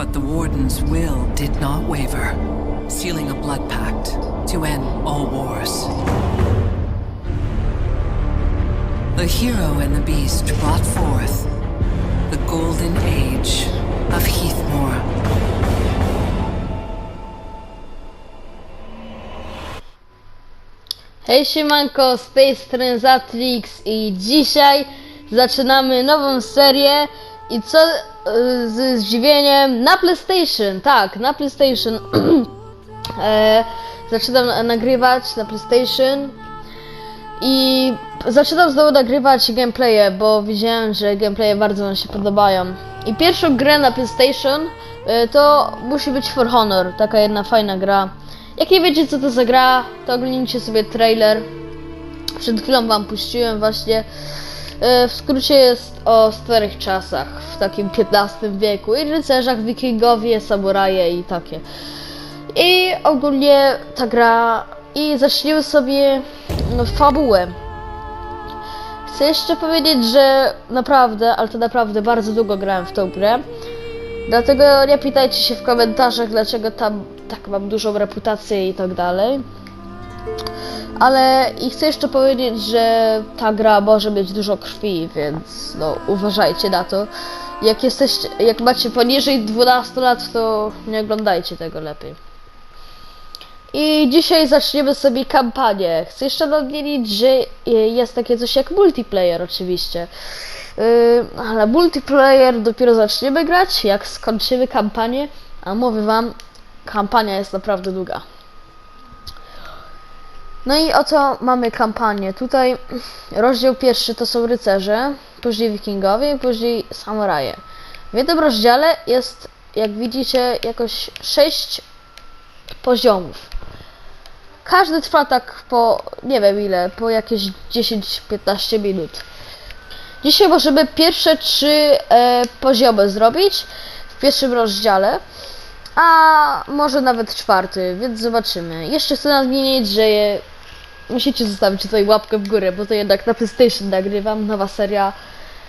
But the warden's will did not waver, sealing a blood pact to end all wars. The hero and the beast brought forth the golden age of Heathmore. Hej siemanko, z tej strony Zatrix i dzisiaj zaczynamy nową serię i co z zdziwieniem na PlayStation, tak, na PlayStation e, zaczynam na- nagrywać na PlayStation i zaczynam znowu nagrywać gameplaye, bo widziałem, że gameplaye bardzo wam się podobają i pierwszą grę na PlayStation y, to musi być For Honor, taka jedna fajna gra jak nie wiecie co to za gra, to oglądajcie sobie trailer. Przed chwilą wam puściłem właśnie. E, W skrócie jest o starych czasach, w takim XV wieku. I rycerzach, wikingowie, samuraje i takie. I ogólnie ta gra... I zacznijmy sobie no, fabułę. Chcę jeszcze powiedzieć, że naprawdę, ale to naprawdę bardzo długo grałem w tą grę. Dlatego nie pytajcie się w komentarzach, dlaczego tam tak mam dużą reputację i tak dalej. Ale i chcę jeszcze powiedzieć, że ta gra może mieć dużo krwi, więc no uważajcie na to. Jak jesteście, jak macie poniżej 12 lat, to nie oglądajcie tego lepiej. I dzisiaj zaczniemy sobie kampanię. Chcę jeszcze nadmienić, że jest takie coś jak multiplayer oczywiście. Yy, ale multiplayer dopiero zaczniemy grać, jak skończymy kampanię, a mówię wam, kampania jest naprawdę długa. No i oto mamy kampanię. Tutaj rozdział pierwszy to są rycerze, później wikingowie i później samuraje. W jednym rozdziale jest, jak widzicie, jakoś 6 poziomów. Każdy trwa tak po, nie wiem ile, po jakieś 10-15 minut. Dzisiaj możemy pierwsze trzy e, poziomy zrobić w pierwszym rozdziale, a może nawet czwarty, więc zobaczymy. Jeszcze chcę nadmienić, że je, musicie zostawić tutaj łapkę w górę, bo to jednak na PlayStation nagrywam, nowa seria.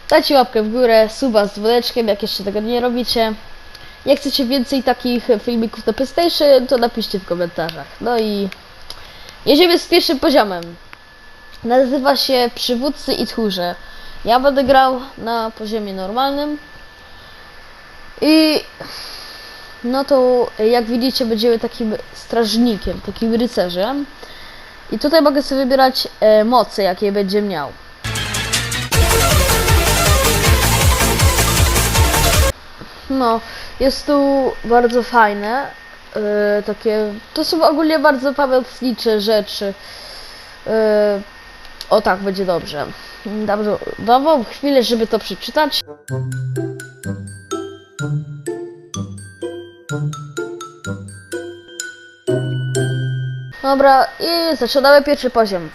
Dajcie łapkę w górę, suba z dzwoneczkiem, jak jeszcze tego nie robicie. Jak chcecie więcej takich filmików na PlayStation, to napiszcie w komentarzach. No i jedziemy z pierwszym poziomem. Nazywa się Przywódcy i Tchórze. Ja będę grał na poziomie normalnym. I no to jak widzicie będziemy takim strażnikiem, takim rycerzem. I tutaj mogę sobie wybierać e, moce, jakie będzie miał. No, jest tu bardzo fajne. e, takie. To są ogólnie bardzo pamiętnicze rzeczy. E, o tak, będzie dobrze. Dobrze, dawam chwilę, żeby to przeczytać. Dobra, i zaczynamy pierwszy poziom.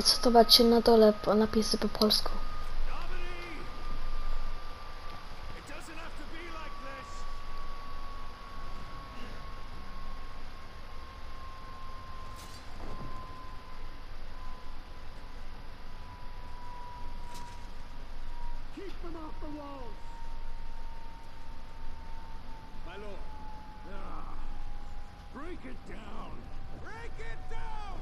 To macie na dole po napisy po polsku. Break it down. Break it down.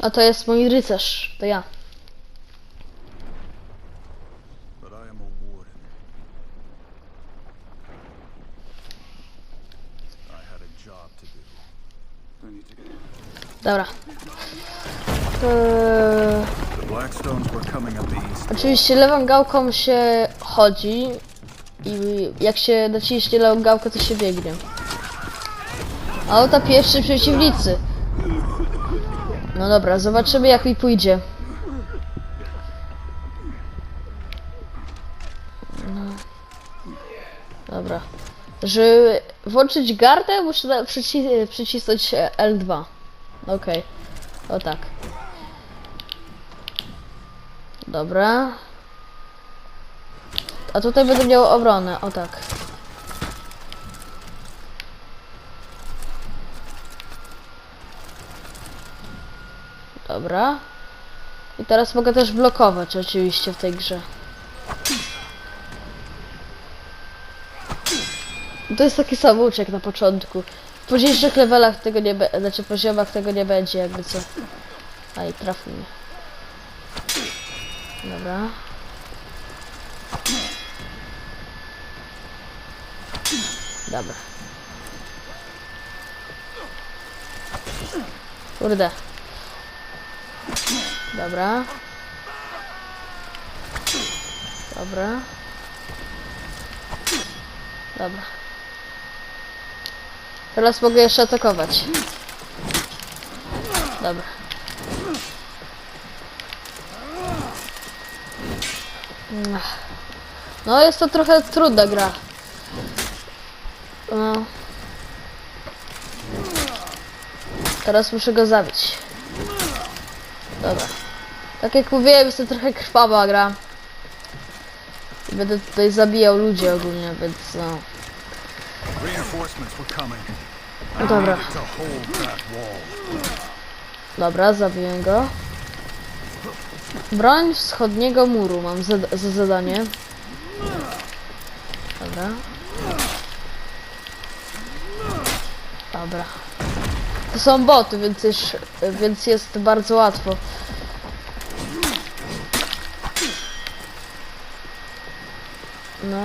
A to jest mój rycerz, to ja. Dobra. Eee, oczywiście lewą gałką się chodzi i jak się naciśnie lewą gałkę, to się biegnie. A oto pierwszy przeciwnicy. No dobra, zobaczymy jak mi pójdzie. No. Dobra. Żeby włączyć gardę, muszę przycisnąć e, L2. Okej. O tak. Dobra. A tutaj będę miał obronę, o tak. Dobra. I teraz mogę też blokować oczywiście w tej grze. To jest taki samouczek na początku. W późniejszych levelach tego nie będzie, znaczy poziomach tego nie będzie, jakby co. Aj, trafił mnie. Dobra. Dobra. Kurde. Dobra. Dobra. Dobra. Teraz mogę jeszcze atakować. Dobra. No jest to trochę trudna gra. No. Teraz muszę go zabić. Tak jak mówiłem, jest to trochę krwawa gra. Będę tutaj zabijał ludzi ogólnie, więc no. No dobra. Dobra, zabiję go. Broń wschodniego muru mam za, za zadanie. Dobra. Dobra. To są boty, więc, już, więc jest bardzo łatwo. No.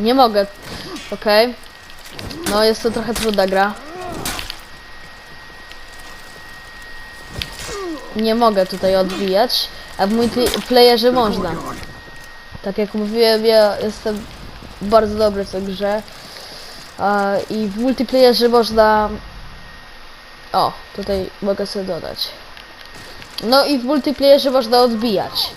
Nie mogę. Okej. No, jest to trochę trudna gra. nie mogę tutaj odbijać, a w multiplayerze można. Tak jak mówiłem, ja jestem bardzo dobry w tej grze. I w multiplayerze można... O, tutaj mogę sobie dodać. No i w multiplayerze można odbijać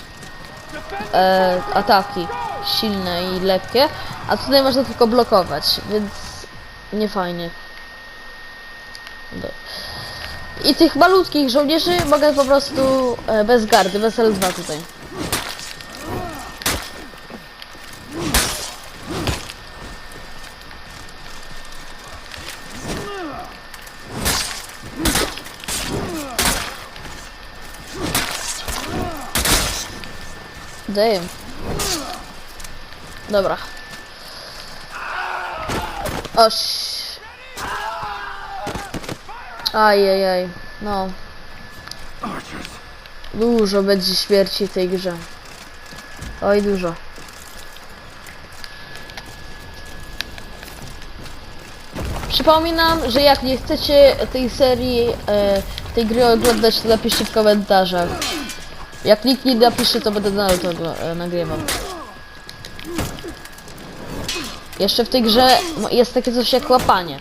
e, ataki silne i lekkie, a tutaj można tylko blokować, więc nie fajnie. I tych malutkich żołnierzy mogę po prostu e, bez gardy, bez L2 tutaj. Damn. Dobra. Oś. Ajajaj, no. Dużo będzie śmierci w tej grze. Oj, dużo. Przypominam, że jak nie chcecie tej serii, e, tej gry oglądać, to napiszcie w komentarzach. Jak nikt nie napisze, to będę nadal to e, nagrywał. Jeszcze w tej grze jest takie coś jak łapanie.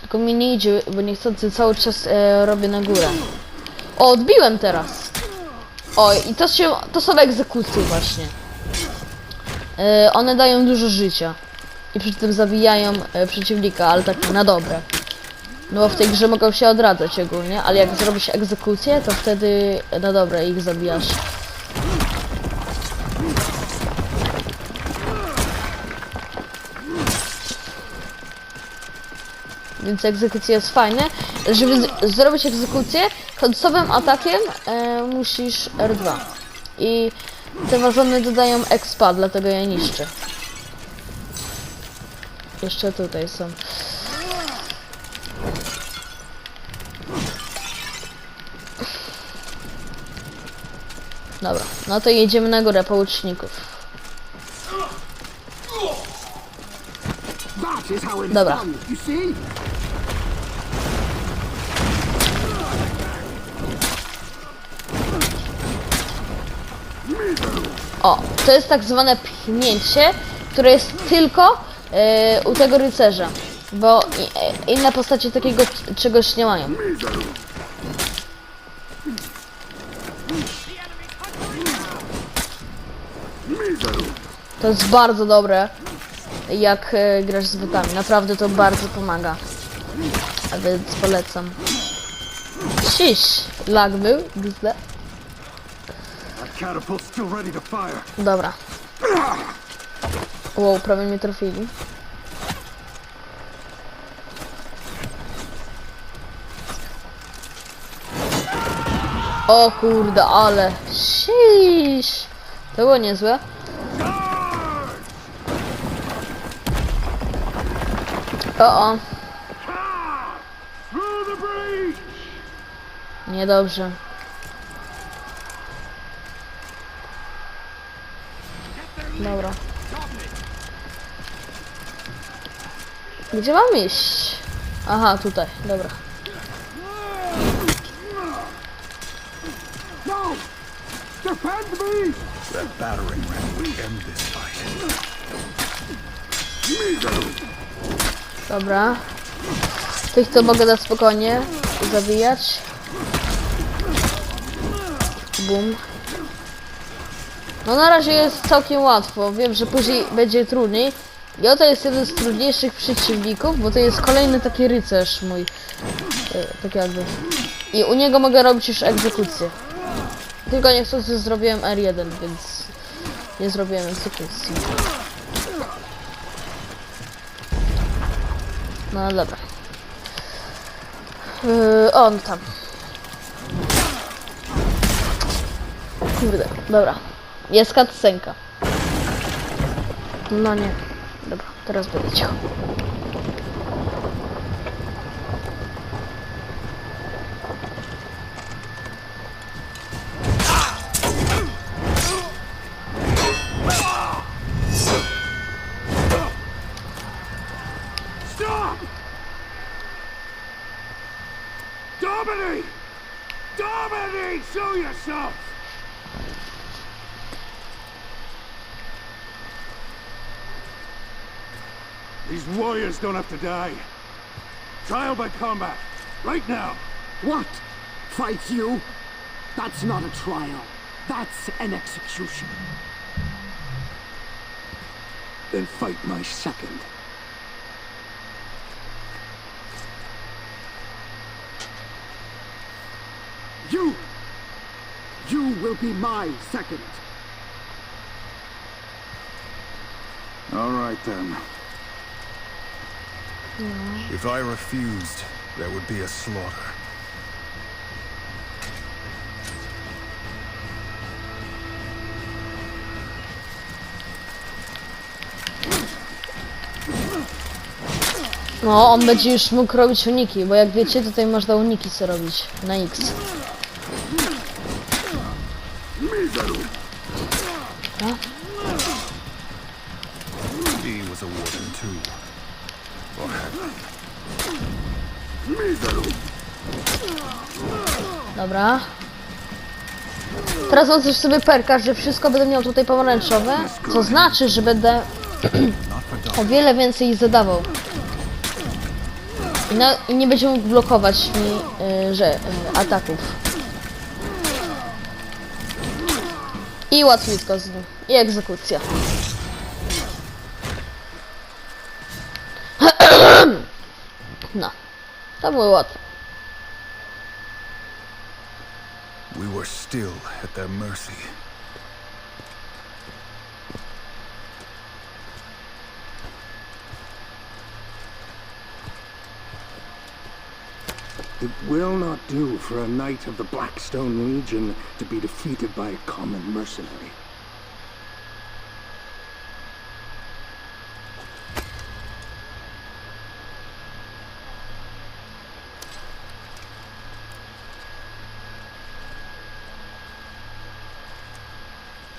Tylko mi nie idzie, bo niechcący cały czas e, robię na górę. O, odbiłem teraz. O, i to się, to są egzekucje właśnie. E, one dają dużo życia. I przy tym zabijają e, przeciwnika, ale tak na dobre. No bo w tej grze mogą się odradzać ogólnie, ale jak zrobisz egzekucję, to wtedy na dobre ich zabijasz. więc egzekucja jest fajna. Żeby zrobić egzekucję, końcowym atakiem e, musisz R2. I te wazony dodają expa, dlatego ja niszczę. Jeszcze tutaj są. Dobra, no to jedziemy na górę po łuczników. Dobra. O, to jest tak zwane pchnięcie, które jest tylko e, u tego rycerza. Bo e, inne postacie takiego czegoś nie mają. To jest bardzo dobre, jak e, grasz z botami. Naprawdę to bardzo pomaga. A więc polecam. Ciś, lag był, gzda. Dobra. Wow, prawie mnie trafili. O kurde, ale Shish. To było niezłe. O, o, niedobrze. Dobra. Gdzie mam iść? Aha, tutaj, dobra. Defend me! Dobra. Tych to mogę na spokojnie zawijać. Bum. No na razie jest całkiem łatwo. Wiem, że później będzie trudniej. I oto jest jeden z trudniejszych przeciwników, bo to jest kolejny taki rycerz mój. E, Tak jakby. I u niego mogę robić już egzekucję. Tylko niechcący zrobiłem R1, więc nie zrobiłem egzekucji. No dobra. Yy, on tam. Kurde, dobra. Jest cutscenka. No nie. Dobra, teraz będę cicho. Warriors don't have to die. Trial by combat. Right now. What? Fight you? That's not a trial. That's an execution. Then fight my second. You! You will be my second. All right then. If I refused, there would be a slaughter. No, on będzie już mógł robić uniki, bo jak wiecie, tutaj można uniki sobie robić na X. He was a Dobra. Teraz on też sobie perka, że wszystko będę miał tutaj pomarańczowe, co znaczy, że będę o wiele więcej zadawał. I, na, i nie będzie mógł blokować mi y, że, y, ataków. I łatwiutko z nim. I egzekucja. To było łatwe. We were still at their mercy. It will not do for a knight of the Blackstone Legion to be defeated by a common mercenary.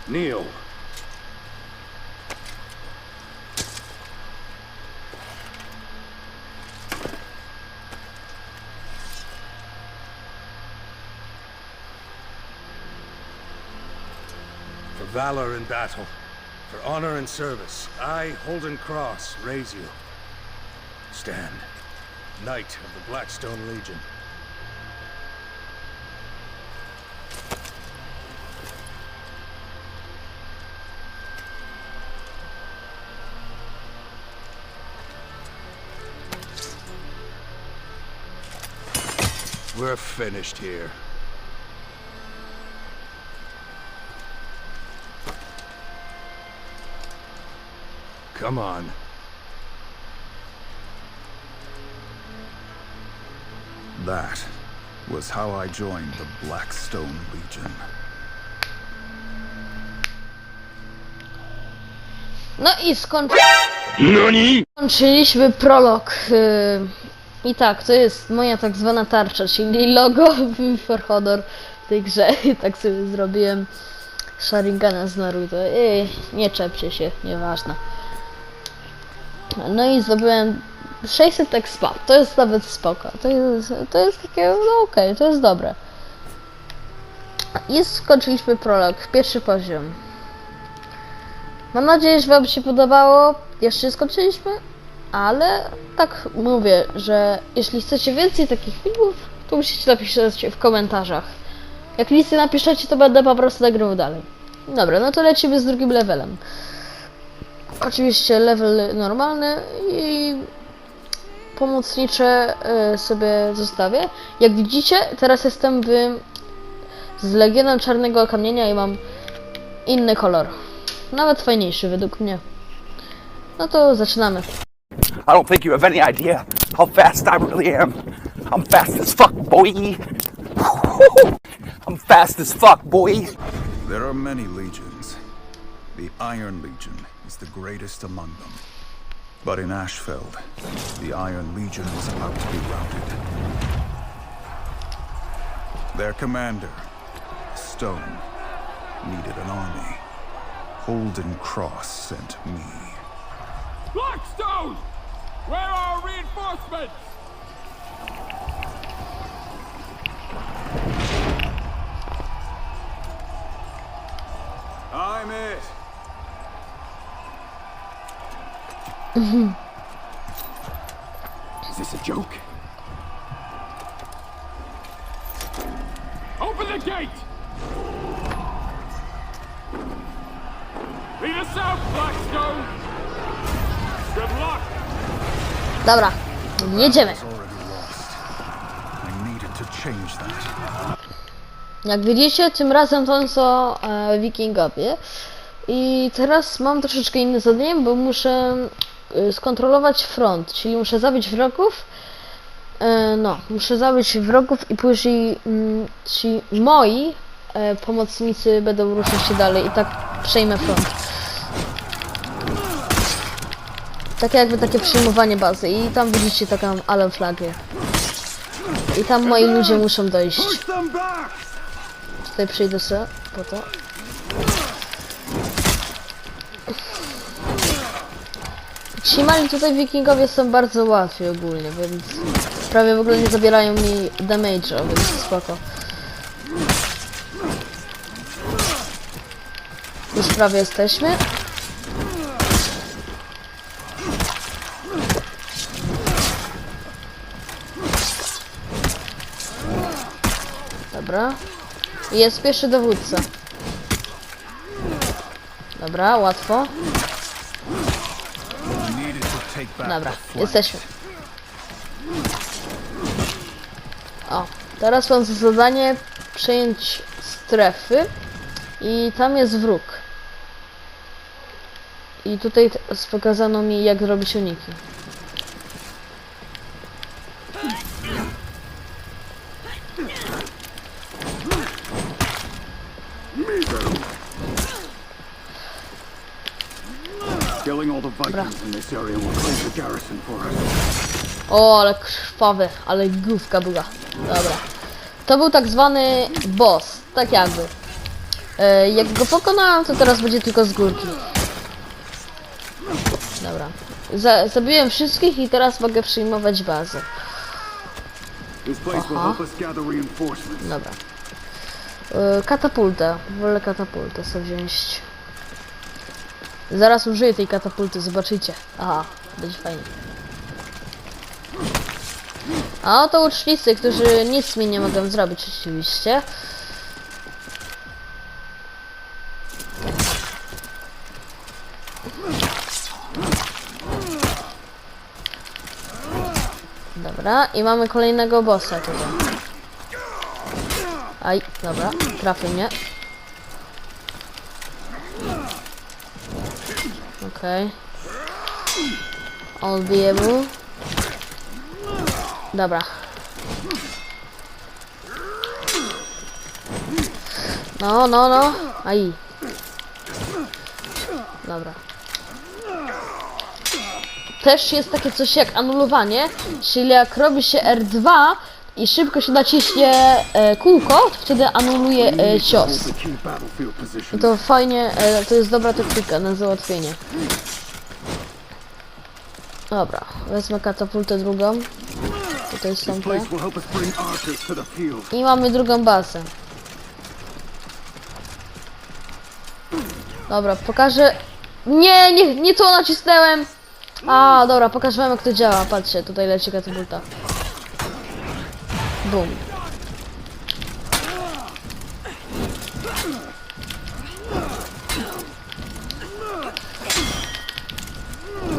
Kneel. For valor in battle, for honor and service, I, Holden Cross, raise you. Stand, Knight of the Blackstone Legion. We're finished here. Come on. That was how I joined the Blackstone Legion. No i skończy... skończyliśmy prolog. Yy, I tak, to jest moja tak zwana tarcza, czyli logo For Honor w tej grze. tak sobie zrobiłem Sharingana z Naruto. Ej, nie czepcie się, nieważne. No i zdobyłem 600 expa. To jest nawet spoko. To jest, to jest takie, no okej, to jest dobre. I skończyliśmy prolog, pierwszy poziom. Mam nadzieję, że Wam się podobało. Jeszcze nie skończyliśmy, ale tak mówię, że jeśli chcecie więcej takich filmów, to musicie napisać w komentarzach. Jak nie napiszecie, to będę po prostu nagrywał dalej. Dobra, no to lecimy z drugim levelem. Oczywiście level normalny i pomocnicze y, sobie zostawię. Jak widzicie, teraz jestem w, z Legionem Czarnego Kamienia i mam inny kolor. Nawet fajniejszy według mnie. No to zaczynamy. I don't think you have any idea how fast I really am. I'm fast as fuck, boy. I'm fast as fuck, boy. There are many legions. The Iron Legion is the greatest among them. But in Ashfeld, the Iron Legion was about to be routed. Their commander, Stone, needed an army. Holden Cross sent me. Blackstone! Where are our reinforcements? I'm it. Is this a joke? Open the gate! Lead us out, Blackstone! Good luck! Dobra, jedziemy. Jak widzicie, tym razem to są e, wikingowie. I teraz mam troszeczkę inne zadanie, bo muszę skontrolować front, czyli muszę zabić wrogów. E, no, muszę zabić wrogów i później mm, ci moi e, pomocnicy będą ruszać się dalej i tak przejmę front. Tak jakby takie przyjmowanie bazy i tam widzicie taką alem flagę. I tam moi ludzie muszą dojść. Tutaj przyjdę sobie po to. Ci mali tutaj wikingowie są bardzo łatwi ogólnie, więc prawie w ogóle nie zabierają mi damage'a, więc spoko. Już prawie jesteśmy. Dobra. Jest pierwszy dowódca. Dobra, łatwo. Dobra, jesteśmy. O, teraz mam za zadanie przejąć strefy i tam jest wróg. I tutaj pokazano mi jak zrobić uniki. Killing all the Vikings in this area will close the garrison for us. O, ale krwawy, ale główka była. Dobra. To był tak zwany boss, tak jakby. E, jak go pokonałem, to teraz będzie tylko z górki. Dobra. Za, zabiłem wszystkich i teraz mogę przyjmować bazę. Reinforcements. Dobra. E, katapultę. Wolę katapultę sobie wziąć. Zaraz użyję tej katapulty, zobaczycie. Aha, będzie fajnie. A oto łucznicy, którzy nic mi nie mogą zrobić oczywiście. Dobra, i mamy kolejnego bossa tutaj. Aj, dobra, trafił mnie. Okej. I'll be able. Dobra. No, no, no. Aj. Dobra. Też jest takie coś jak anulowanie, czyli jak robi się R2 i szybko się naciśnie e, kółko, to wtedy anuluje e, cios. To fajnie, e, to jest dobra taktyka na załatwienie. Dobra, wezmę katapultę drugą. Tutaj są. I mamy drugą bazę. Dobra, pokażę... Nie, nie, nie to nacisnąłem! A, dobra, pokażę wam jak to działa. Patrzcie, tutaj leci katapulta. Bum.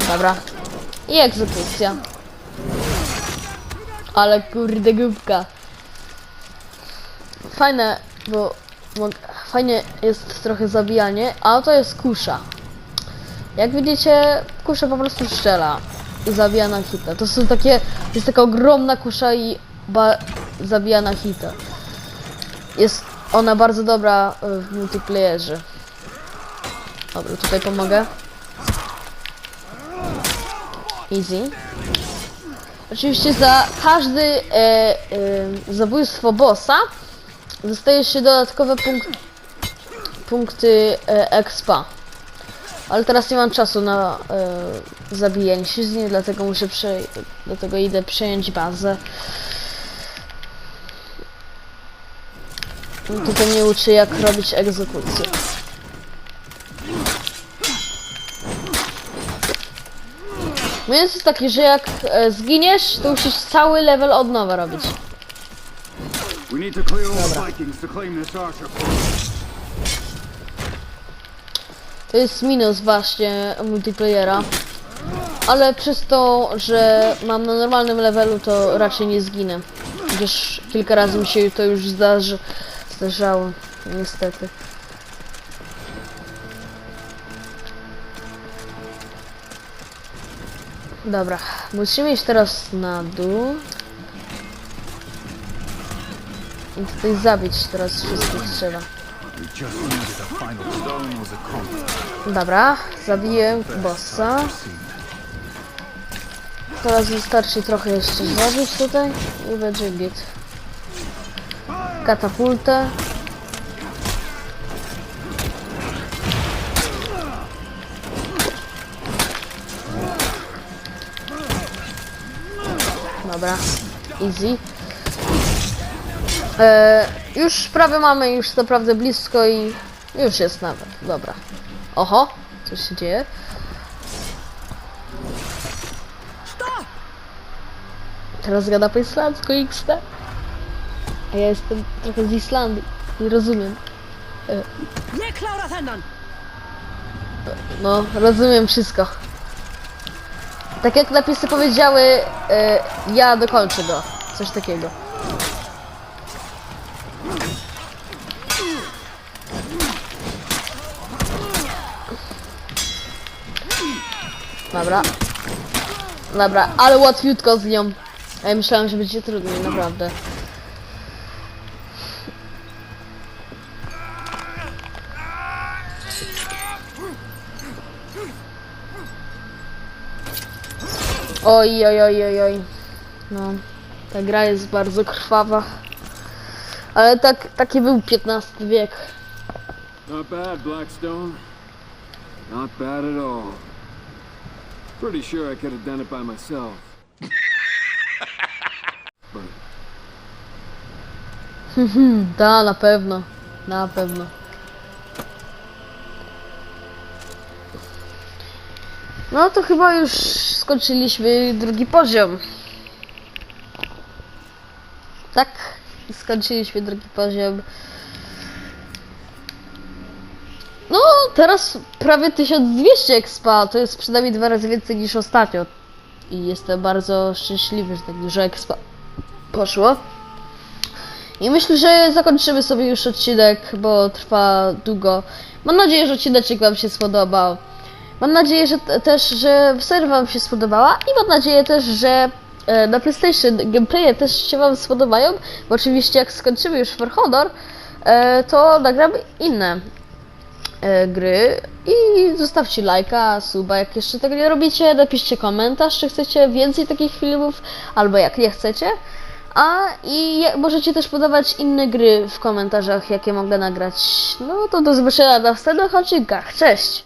Dobra. I egzekucja. Ale kurde głupka. Fajne, bo, fajnie jest trochę zabijanie, a to jest kusza. Jak widzicie, kusza po prostu strzela i zabija na hita. To są takie, jest taka ogromna kusza i ba, zabija na hita. Jest ona bardzo dobra e, w multiplayerze. Dobra, tutaj pomogę. Easy. Oczywiście za każdy e, e, zabójstwo bossa dostaje się dodatkowe punk punkty e, expa. Ale teraz nie mam czasu na e, zabijanie się z nim, dlatego muszę prze dlatego idę przejąć bazę. Tutaj mnie uczy jak robić egzekucję. Minus jest taki, że jak e, zginiesz, to musisz cały level od nowa robić. Post. To jest minus właśnie multiplayera. Ale przez to, że mam na normalnym levelu, to raczej nie zginę. Gdyż kilka razy mi się to już zdarzy, zdarzało, niestety. Dobra, musimy iść teraz na dół. I tutaj zabić teraz wszystkich trzeba. Dobra, zabiję bossa. Teraz wystarczy trochę jeszcze zabić tutaj i będzie git. Katapultę. Dobra, easy. E, już prawie mamy, już naprawdę blisko i już jest nawet. Dobra. Oho, co się dzieje? Teraz gada po islandzku XT. A ja jestem trochę z Islandii i rozumiem. Nie klára þennan! No, rozumiem wszystko. Tak jak napisy powiedziały, e, ja dokończę go. Coś takiego. Dobra. Dobra, ale łatwiutko z nią. A ja myślałem, że będzie trudniej, naprawdę. Oj, oj, oj, oj, oj. No, ta gra jest bardzo krwawa. Ale tak, taki był XV wiek. Not bad, Blackstone. Not bad at all. Pretty sure I could have done it by myself. but Da, na pewno. Na pewno. No to chyba już skończyliśmy drugi poziom. Tak, skończyliśmy drugi poziom. No, teraz prawie 1200 expa, to jest przynajmniej dwa razy więcej niż ostatnio. I jestem bardzo szczęśliwy, że tak dużo expa poszło. I myślę, że zakończymy sobie już odcinek, bo trwa długo. Mam nadzieję, że odcinek Wam się spodobał. Mam nadzieję, że te- też, że seria Wam się spodobała i mam nadzieję też, że e, na PlayStation gameplaye też się Wam spodobają, bo oczywiście jak skończymy już For Honor, e, to nagramy inne e, gry i zostawcie lajka, suba, jak jeszcze tego nie robicie, napiszcie komentarz, czy chcecie więcej takich filmów, albo jak nie chcecie. A i możecie też podawać inne gry w komentarzach, jakie mogę nagrać. No to do zobaczenia na następnych odcinkach. Cześć!